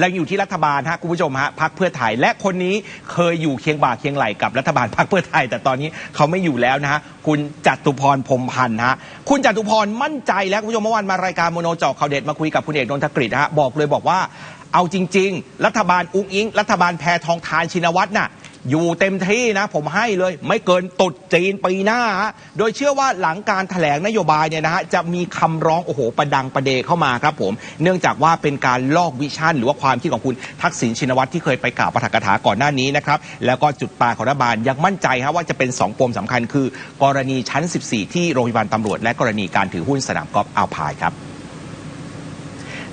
เราอยู่ที่รัฐบาลฮะคุณผู้ชมฮะพักเพื่อไทยและคนนี้เคยอยู่เคียงบ่าเคียงไหลกับรัฐบาลพักเพื่อไทย แต่ตอนนี้เขาไม่อยู่แล้วนะฮะคุณจตุพรพรมพันธ์ฮะคุณจตุพรมั่นใจแล้วคุณผู้ชมเมื่อวานมารายการโมโนเจาะข่าวเด็ดมาคุยกับคุณเอกนนทกฤษฮะบอกเลยบอกว่า เอาจริง ๆ รัฐบาลอุ้งอิง รัฐบาลแพทองทานชินวัตรน่ะ อยู่เต็มที่นะ ผมให้เลย ไม่เกินตุดจีนปีหน้าฮะโดยเชื่อว่าหลังการถแถลงนโยบายเนี่ยนะฮะจะมีคำร้องโอ้โหประดังประเดเข้ามาครับผม เนื่องจากว่าเป็นการลอกวิชั่น หรือว่าความคิดของคุณทักษิณชินวัตรที่เคยไปกล่าวปาฐกถาก่อนหน้านี้นะครับแล้วก็จุดตาของรัฐบาลยังมั่นใจฮะว่าจะเป็น 2ปมสำคัญคือ กรณีชั้น 14 ที่โรงพยาบาลตำรวจ และกรณีการถือหุ้นสนามกอล์ฟอัลพายครับ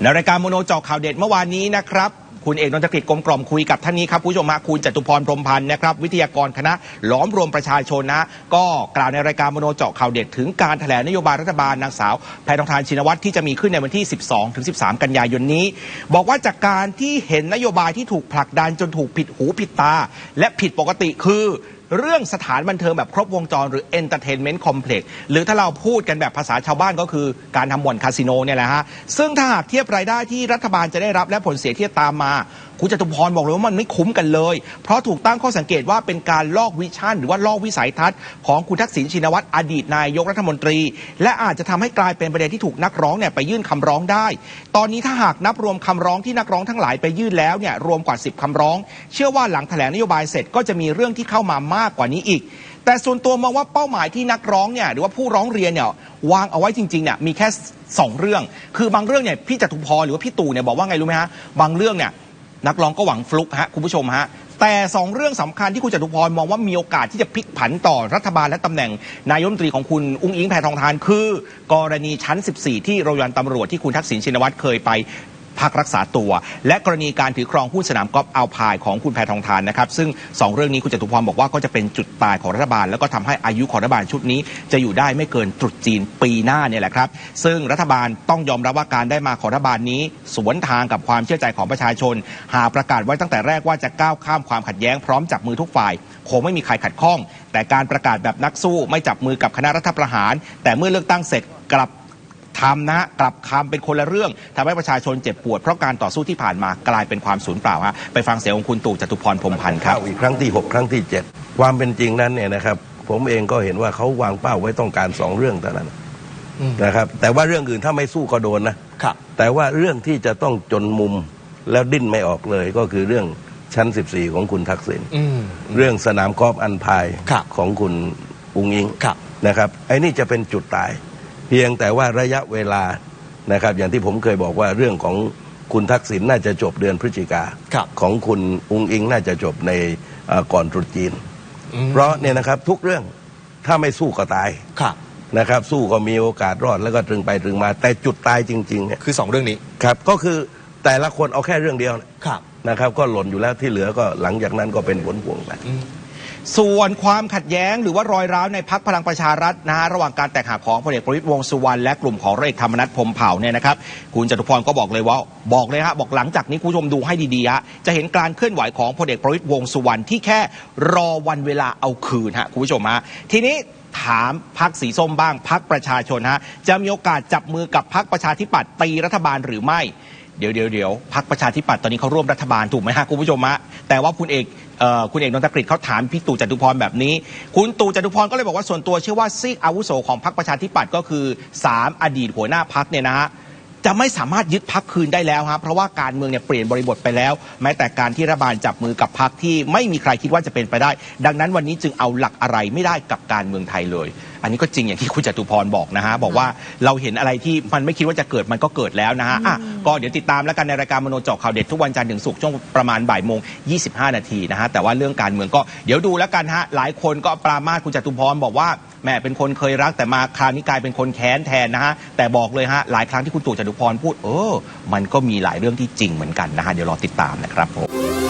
ในรายการโมโนจอข่าวเด็ดเมื่อวานนี้นะครับ คุณเอกนนทกฤษกลมกล่อมคุยกับท่านนี้ครับคุณผู้ชมฮะคุณจตุพรพรมพันธ์นะครับวิทยากรคณะล้อมรวมประชาชนนะก็กล่าวในรายการโมโนเจาะข่าวเด็ดถึงการแถลงนโยบายรัฐบาลนางสาวแพทองทานชินวัตรที่จะมีขึ้นในวันที่ 12ถึง13 กันยายนนี้ บอกว่าจากการที่เห็นนโยบายที่ถูกผลักดันจนถูกผิดหูผิดตา และผิดปกติคือ เรื่องสถานบันเทิงแบบครบวงจรหรือ Entertainment Complex หรือถ้าเราพูดกันแบบภาษาชาวบ้านก็คือการทำบ่อนคาสิโนเนี่ยแหละฮะซึ่งถ้าหากเทียบรายได้ที่รัฐบาลจะได้รับและผลเสียที่ตามมา คุณจตุพรบอกเลยว่ามันไม่คุ้มกันเลย เพราะถูกตั้งข้อสังเกตว่าเป็นการลอกวิชั่น หรือว่าลอกวิสัยทัศน์ของคุณทักษิณชินวัตรอดีตนายกรัฐมนตรี และอาจจะทำให้กลายเป็นประเด็นที่ถูกนักร้องเนี่ยไปยื่นคำร้องได้ ตอนนี้ถ้าหากนับรวมคำร้องที่นักร้องทั้งหลายไปยื่นแล้วเนี่ยรวมกว่า 10คำร้อง เชื่อว่าหลังแถลงนโยบายเสร็จก็จะมีเรื่องที่เข้ามามากกว่านี้อีกแต่ส่วนตัวมองว่าเป้าหมายที่นักร้องเนี่ยหรือว่าผู้ร้องเรียนเนี่ยวางเอาไว้จริงๆเนี่ยมีแค่สองเรื่อง คือบางเรื่องเนี่ยพี่จตุพรหรือว่าพี่ตู่เนี่ยบอกว่าไงรู้ไหมฮะบางเรื่องเนี่ย นักร้องก็หวังฟลุกฮะคุณผู้ชมฮะแต่สองเรื่องสำคัญที่คุณจตุพรมองว่ามีโอกาสที่จะพลิกผันต่อรัฐบาลและตำแหน่ง นายกรัฐมนตรีของคุณอุ้งอิงแพทองทานคือ กรณีชั้น 14 ที่โรงพยาบาลตำรวจที่คุณทักษิณชินวัตรเคยไป พักรักษาตัว และกรณีการถือครองหุ้นสนามกอล์ฟอัลพายของคุณแพทองทานนะครับ ซึ่ง 2 เรื่องนี้คุณจตุพรบอกว่าก็จะเป็นจุดตายของรัฐบาล แล้วก็ทำให้อายุของรัฐบาลชุดนี้ จะอยู่ได้ไม่เกินตรุษจีนปีหน้าเนี่ยแหละครับ ซึ่งรัฐบาลต้องยอมรับว่าการได้มาของรัฐบาลนี้ สวนทางกับความเชื่อใจของประชาชน หาประกาศไว้ตั้งแต่แรกว่าจะก้าวข้ามความขัดแย้งพร้อมจับมือทุกฝ่ายคงไม่มีใครขัดข้อง แต่การประกาศแบบนักสู้ไม่จับมือกับคณะรัฐประหาร แต่เมื่อเลือกตั้งเสร็จกลับ ทำนะฮะกลับคำเป็นคนละเรื่องทำให้ประชาชนเจ็บปวด เพราะการต่อสู้ที่ผ่านมากลายเป็นความสูญเปล่าฮะไปฟังเสียงของคุณตู่จตุพรพรหมพันธ์ครับ เข้าอีกครั้งที่ 6 ครั้งที่ 7 ความเป็นจริงนั้นเนี่ยนะครับ ผมเองก็เห็นว่าเขาวางเป้าไว้ต้องการสองเรื่องเท่านั้นอืม นะครับ แต่ว่าเรื่องอื่นถ้าไม่สู้ก็โดนนะ ครับ แต่ว่าเรื่องที่จะต้องจนมุมแล้วดิ้นไม่ออกเลยก็คือเรื่องชั้น 14 ของคุณทักษิณอืม เรื่องสนามกอล์ฟอันพายครับ ของคุณอุงอิงครับ นะครับไอ้นี่จะเป็นจุดตายเพียงแต่ว่าระยะเวลานะครับอย่างที่ผมเคยบอกว่าเรื่องของคุณทักษิณน่าจะจบเดือนพฤศจิกาครับของคุณอุงอิงน่าจะจบในเอ่อก่อนตรุษจีน เพราะเนี่ยนะครับทุกเรื่องถ้าไม่สู้ก็ตายครับนะครับ สู้ก็มีโอกาสรอดแล้วก็ตรึงไปตรึงมา แต่จุดตายจริงๆเนี่ยคือ2เรื่องนี้ครับก็คือแต่ละคนเอาแค่เรื่องเดียวครับนะครับ ก็หล่นอยู่แล้วที่เหลือก็หลังจากนั้นก็เป็นผลพวงไป ส่วนความขัดแย้งหรือว่ารอยร้าวในพักพลังประชารัฐนะฮะระหว่างการแตกหักของพลเอกประวิตรวงสุวรรณและกลุ่มของร้อยเอกธรรมนัฐพรมเผ่าเนี่ยนะครับคุณจตุพรก็บอกเลยว่าบอกเลยฮะบอกหลังจากนี้คุณผู้ชมดูให้ดีๆฮะจะเห็นการเคลื่อนไหวของพลเอกประวิตรวงสุวรรณที่แค่รอวันเวลาเอาคืนฮะคุณผู้ชมฮะทีนี้ถามพักสีส้มบ้างพักประชาชนฮะจะมีโอกาสจับมือกับพักประชาธิปัตย์ตีรัฐบาลหรือไม่ เดี๋ยวเดี๋ยวเดี๋ยวพักประชาธิปัตย์ตอนนี้เขาร่วมรัฐบาลถูกไหมฮะคุณผู้ชมฮะแต่ว่าคุณเอกเอ่อคุณเอกนนทกฤษเขาถามพี่ตู่จตุพรแบบนี้ คุณตู่จตุพรก็เลยบอกว่าส่วนตัวเชื่อว่าซีกอาวุโสของพักประชาธิปัตย์ก็คือสามอดีตหัวหน้าพักเนี่ยนะฮะจะไม่สามารถยึดพักคืนได้แล้วฮะเพราะว่าการเมืองเนี่ยเปลี่ยนบริบทไปแล้ว แม้แต่การที่รัฐบาลจับมือกับพักที่ไม่มีใครคิดว่าจะเป็นไปได้ ดังนั้นวันนี้จึงเอาหลักอะไรไม่ได้กับการเมืองไทยเลย อันนี้ก็จริงอย่างที่คุณจตุพรบอกนะฮะบอกว่าเราเห็นอะไรที่มันไม่คิดว่าจะเกิดมันก็เกิดแล้วนะฮะอะก็เดี๋ยวติดตามแล้วกันในรายการมโนเจาะข่าวเด็ดทุกวันจันทร์ถึงศุกร์ช่วงประมาณบ่ายโมง25 นาทีนะฮะแต่ว่าเรื่องการเมืองก็เดี๋ยวดูแล้วกันฮะหลายคนก็ปรามาสคุณจตุพรบอกว่าแหม่เป็นคนเคยรักแต่มาคราวนี้กลายเป็นคนแค้นแทนนะฮะแต่บอกเลยฮะหลายครั้งที่คุณตู่จตุพรพูดเออมันก็มีหลายเรื่องที่จริงเหมือนกันนะฮะเดี๋ยวรอติดตามนะครับผม